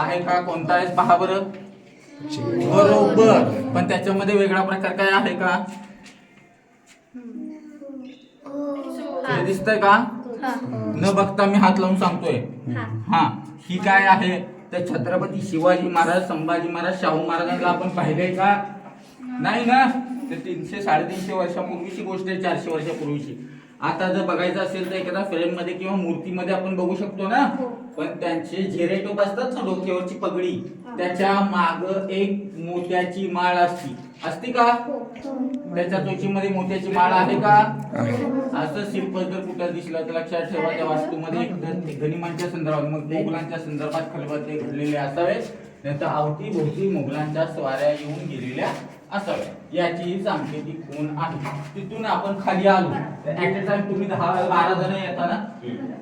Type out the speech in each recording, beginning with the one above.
आहे का कोणता आहे पहा बरं. बरोबर. पण त्याच्यामध्ये वेगळा प्रकार काय आहे का? हे दिसतंय का? न बघता मी हात लावून सांगतोय. हा. ही. काय आहे? तर छत्रपती शिवाजी महाराज संभाजी महाराज शाहू महाराजांना आपण पाहिलंय का? नाही ना? ते तीनशे साडेतीनशे वर्षापूर्वीची गोष्ट आहे चारशे वर्षापूर्वीची. आता जर बघायचं असेल तर एखादा फ्रेममध्ये किंवा मूर्तीमध्ये आपण बघू शकतो ना? पण त्यांचे झेरेटोप असतात ना डोक्यावरची पगडी त्याच्या माग एक मोत्याची माळ असती. असती का? त्याच्या चोचीमध्ये मोत्याची माळ आहे का? असं शिल्प जर कुठं दिसलं तर लक्षात ठेवा त्या वास्तूमध्ये. एक गनिमांच्या संदर्भात मग मोगलांच्या संदर्भात खलबते घडलेले असावे नंतर अवती भोवती मोगलांच्या स्वाऱ्या येऊन गेलेल्या असाव्या. याची सांकेतिक खूण आहे. तिथून आपण खाली आलो. ऍट अ टाइम तुम्ही दहा बारा जण येताना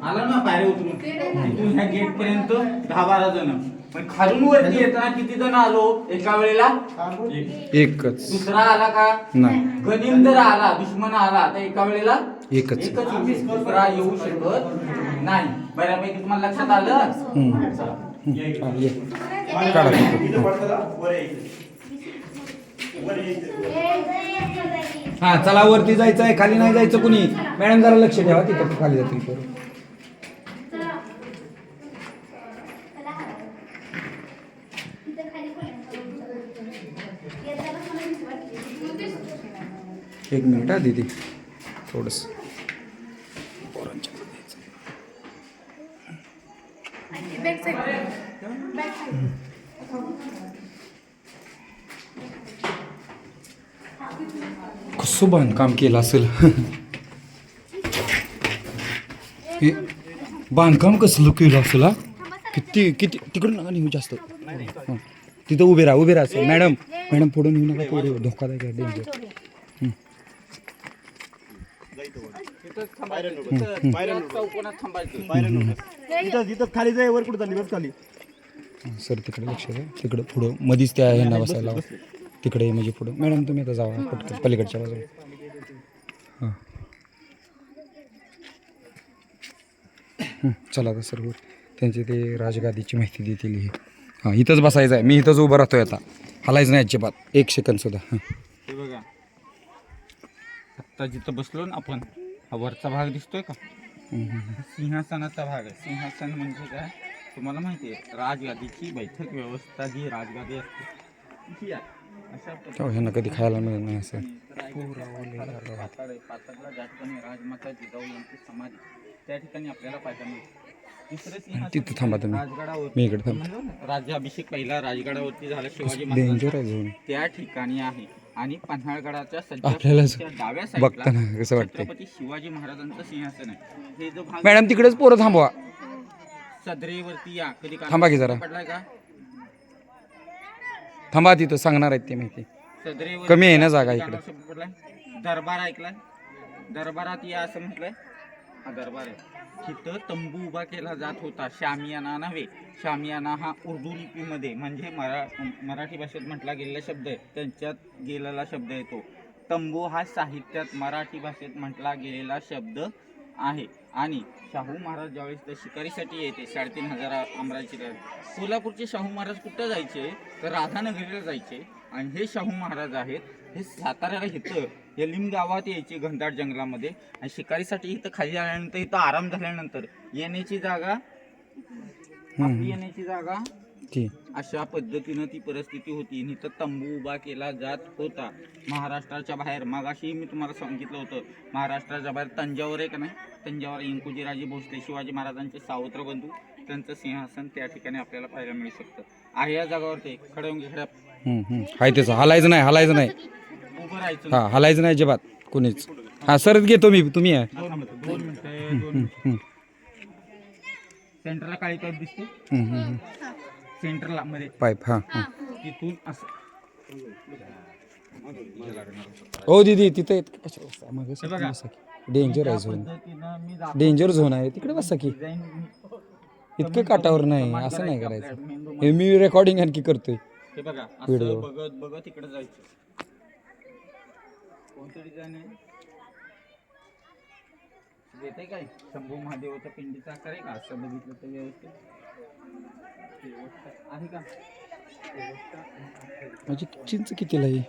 आला ना पायऱ्या उतरून? तिथून ह्या गेट पर्यंत दहा बारा जण. पण खालून वरती येताना किती जण आलो? एका वेळेला एक. एकच. दुसरा आला का? नाही. गनिम जर आला दुश्मन आला. तर एका वेळेला एकच. येऊ- दुसरा येऊ शकत नाही. बऱ्यापैकी तुम्हाला लक्षात आलं. हा, ये. काढा. हा चला वरती जायचं आहे. खाली नाही जायचं कुणी. मॅडम जरा लक्ष ठेवा. तिथं खाली जातील पोरं. एक मिनिट हा दीदी. थोडस. कसं बांधकाम केलं असेल. हे बांधकाम कसलं केलं असेल हा? किती किती तिकडून नका निघू जास्त. हं. तिथं उभे राहा उभे राहा मॅडम मॅडम पुढे निघू नका पुढे धोकादायक आहे डेंजर खाली जाय वर कुठं चालली खाली सर तिकडे लक्ष द्या. तिकडे पुढं मधीच त्या ह्यांना बसायला. तिकडे म्हणजे पुढं. मॅडम तुम्ही आता जावा पटकन पलीकडच्या बाजूला. हां. हं, चला आता सर त्यांची ते राजगादीची माहिती देतील ही. हां इथंच बसायचं आहे. मी इथंच उभं राहतोय आता. हलायचं नाही अजिबात. एक सेकंद सुद्धा. हां. हे बघा. आत्ता जिथं बसलो ना आपण हा वरचा भाग दिसतोय का? सिंहासनाचा भाग आहे. सिंहासन म्हणजे काय? तुम्हाला माहिती आहे राजगादीची बैठक व्यवस्था जी राजगादी असते. ही आहे. अशा हो ह्यांना कधी खायला मिळत नाही असं. राजमाता जिजाऊ यांची समाधी. त्या ठिकाणी आपल्याला पाहायला मिळते. तिथं थांबा तुम्ही. राजगडावरती मी इकडे थांबतो. राज्याभिषेक पहिला राजगडावरती झाला शिवाजी डेंजर महाराज आहे त्या ठिकाणी आहे. आणि पन्हाळगडाच्या आपल्याला सज्जाच्या डाव्या बघताना कसं? छत्रपती शिवाजी महाराजांचं सिंहासन आहे. हे जो मॅडम तिकडेच पोरं थांबवा. सदरेवरती या. कधी थांबा की जरा. पडलाय का? थांबा तिथं सांगणार आहेत ते माहिती. कमी आहे ना जागा इकडे. दरबार ऐकलाय? दरबारात या असं म्हटलंय? हा दरबार आहे. तिथं तंबू उभा केला जात होता शामियाना नव्हे. शामियाना हा उर्दू लिपीमध्ये म्हणजे मरा मराठी भाषेत म्हटला गेलेला शब्द आहे. त्यांच्यात गेलेला शब्द आहे तो. तंबू हा साहित्यात मराठी भाषेत म्हटला गेलेला शब्द आहे. आणि शाहू महाराज ज्यावेळेस ते शिकारीसाठी येते साडेतीन हजार अमराची कोल्हापूरचे शाहू महाराज कुठं जायचे? तर राधानगरीला जायचे. आणि हे शाहू महाराज आहेत हे साताऱ्याला इथं हे लिंब गावात यायचे घनदाट जंगलामध्ये. आणि शिकारीसाठी इथं खाली आल्यानंतर इथं आराम झाल्यानंतर येण्याची जागा आपली येण्याची जागा अशा पद्धतीनं ती परिस्थिती होती. इथं तंबू उभा केला जात होता. महाराष्ट्राच्या बाहेर. मागाशी मी तुम्हाला सांगितलं होतं. महाराष्ट्राच्या बाहेर तंजावर आहे का नाही? तंजावर इंकुजीराजे भोसले शिवाजी महाराजांचे सावत्र बंधू. त्यांचं सिंहासन त्या ठिकाणी आपल्याला पाहायला मिळू शकतं. आहे या जागावर ते. खडंगी खड्या हम्म, हम्म. हाय त्याचं हलायचं नाही हलायचं नाही. उभं राहायचं. हा हलायचं नाही अजिबात. कुणीच. हा सरच घेतो मी तुम्ही आहे दोन मिनिटं दोन मिनिटं दोन मिनिटं. हम्म, सेंटरला काळी पाईप दिसते. हम्म, हम्म, हम्म. सेंटरला मध्ये. पाईप हा. हा. तिथून असं. हो दीदी तिथे येत का? कशाला बसता? मागं हे बघा. बसा की. डेंजर आहे झोन पद्धतीनं मी दाखवतो. डेंजर झोन आहे. तिकडे बसा की. डिझाईन इतकं काटावर नाही. असं नाही करायचं. हे मी रेकॉर्डिंग आणखी करतोय. हे बघा. असं बघत बघत इकडे जायचं. कोणतं डिझाईन आहे? येते काय? शंभू पिंडीचा आकार आहे का? असं बघितलं तर व्यवस्थित. म्हणजे चिंच कितीला आहे?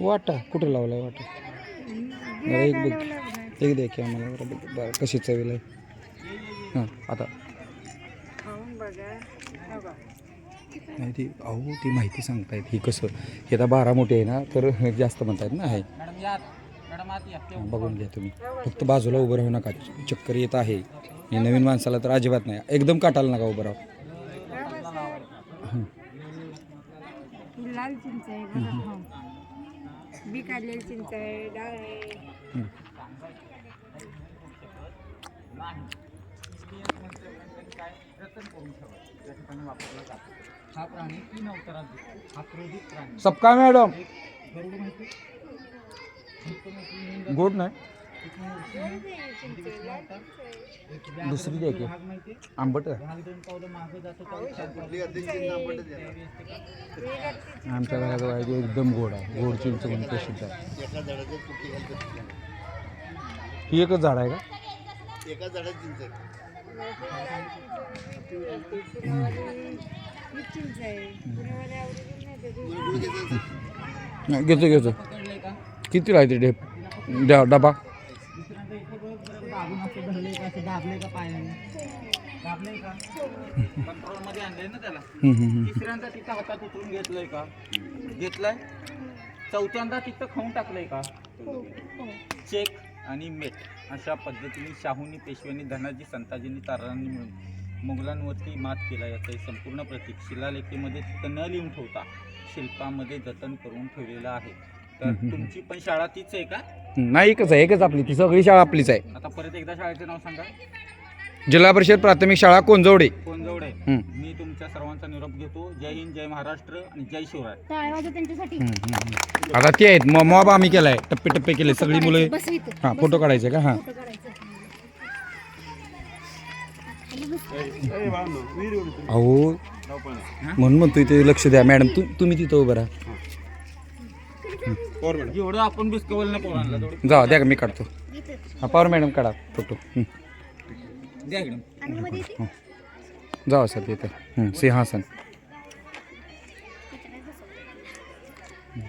वाटा. कुठं लावलाय वाटा? बरं एक बघ. एक द्या की आम्हाला. बरं बघ. बरं कशी चवीला आहे. हां आता. नाही ती अहो ती माहिती सांगतायत. ही कसं हे आता बारा मोठे आहे ना तर जास्त म्हणतायत ना आहे. बघून घ्या तुम्ही. फक्त बाजूला उभं राहू नका. चक्कर येत आहे. हे नवीन माणसाला तर अजिबात नाही. एकदम काटाला नका उभं राहू. ही लाल चिंच आहे बघा हो. बी काढलेली चिंच आहे डाळ आहे. हा प्राणी तीन अवतारात दिसतो हा क्रोधित प्राणी सबका मॅडम. गरुड माहिती गोड नाही. दुसरी द्या की. आंबट आमच्या घरात आहे एकदम गोड आहे. गोड चिंच म्हणून प्रसिद्ध आहे. ही एकच झाड आहे का? ही चिंच घेतो घेतो. किती राहते ढेप डबा दुसऱ्यांदा इथे बघ बरं दाबून असं धरलंय का पायाने दाबलंय का? कंट्रोलमध्ये आणलंय ना त्याला. तिसऱ्यांदा तिथं हातात उचलून घेतलंय का? घेतलंय? चौथ्यांदा तिथं खाऊन टाकलंय का? चेक आणि मेट. अशा पद्धतीने शाहूंनी पेशव्यांनी धनाजी संताजींनी तारांनी मिळून मुघलांवरती मात केला. याचं हे संपूर्ण प्रतीक. शिलालेखीमध्ये तिथं न लिहून ठेवता शिल्पामध्ये जतन करून ठेवलेलं आहे. तर. तुमची पण शाळा तीच आहे का? नाही एकच आहे एकच आपली. ती सगळी शाळा आपलीच आहे. आता परत एकदा शाळेचं नाव सांगा. जिल्हा परिषद प्राथमिक शाळा कोंजवडे. हम्म. मी तुमच्या सर्वांचा निरोप घेतो. जय हिंद जय महाराष्ट्र आणि जय शिवराय. आता ते आहेत. मॉ- मॉब आम्ही केलाय. टप्पे टप्पे केले सगळी मुलं हां फोटो काढायचे का? हां. अहो म्हणून म्हणतोय ते लक्ष द्या. मॅडम तू तुम्ही तिथं उभं राहा. जेवढं आपण बिस्कवल ना पोरांना तेवढं जा द्या का मी काढतो. हा पॉवर मॅडम काढा फोटो. हं. द्या इकडं जावा सर तिथं हं, सिंहासन.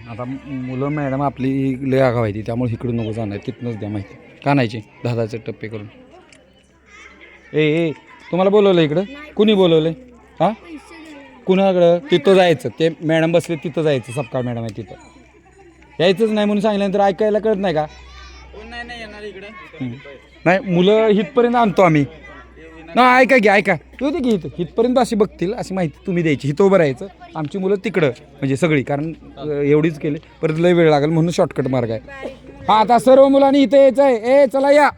आता मुलं मॅडम आपली लय आगाव आहे ती त्यामुळे इकडून नको जाणार तिथनंच द्या माहिती. का नाहीची दहाचे टप्पे करून. ए ए तुम्हाला बोलवलं इकडं? कुणी बोलवलंय? हां? कुणाकडं? तिथं जायचं. ते मॅडम बसले तिथं जायचं. सबका मॅडम आहे तिथं. यायचंच नाही म्हणून सांगितल्यानंतर ऐकायला कळत नाही का? कोण नाही नाही येणार इकडे. नाही मुलं हितपर्यंत आणतो आम्ही. ना ऐका घ्या ऐका. तू दे की इथं. हितपर्यंत अशी बघतील अशी माहिती तुम्ही द्यायची. हिथं उभं राहायचं. आमची मुलं तिकडं म्हणजे सगळी कारण एवढीच केली. परत लय वेळ लागेल म्हणून शॉर्टकट मार्ग आहे. हा आता सर्व मुलांनी इथं यायचं आहे ए चला या.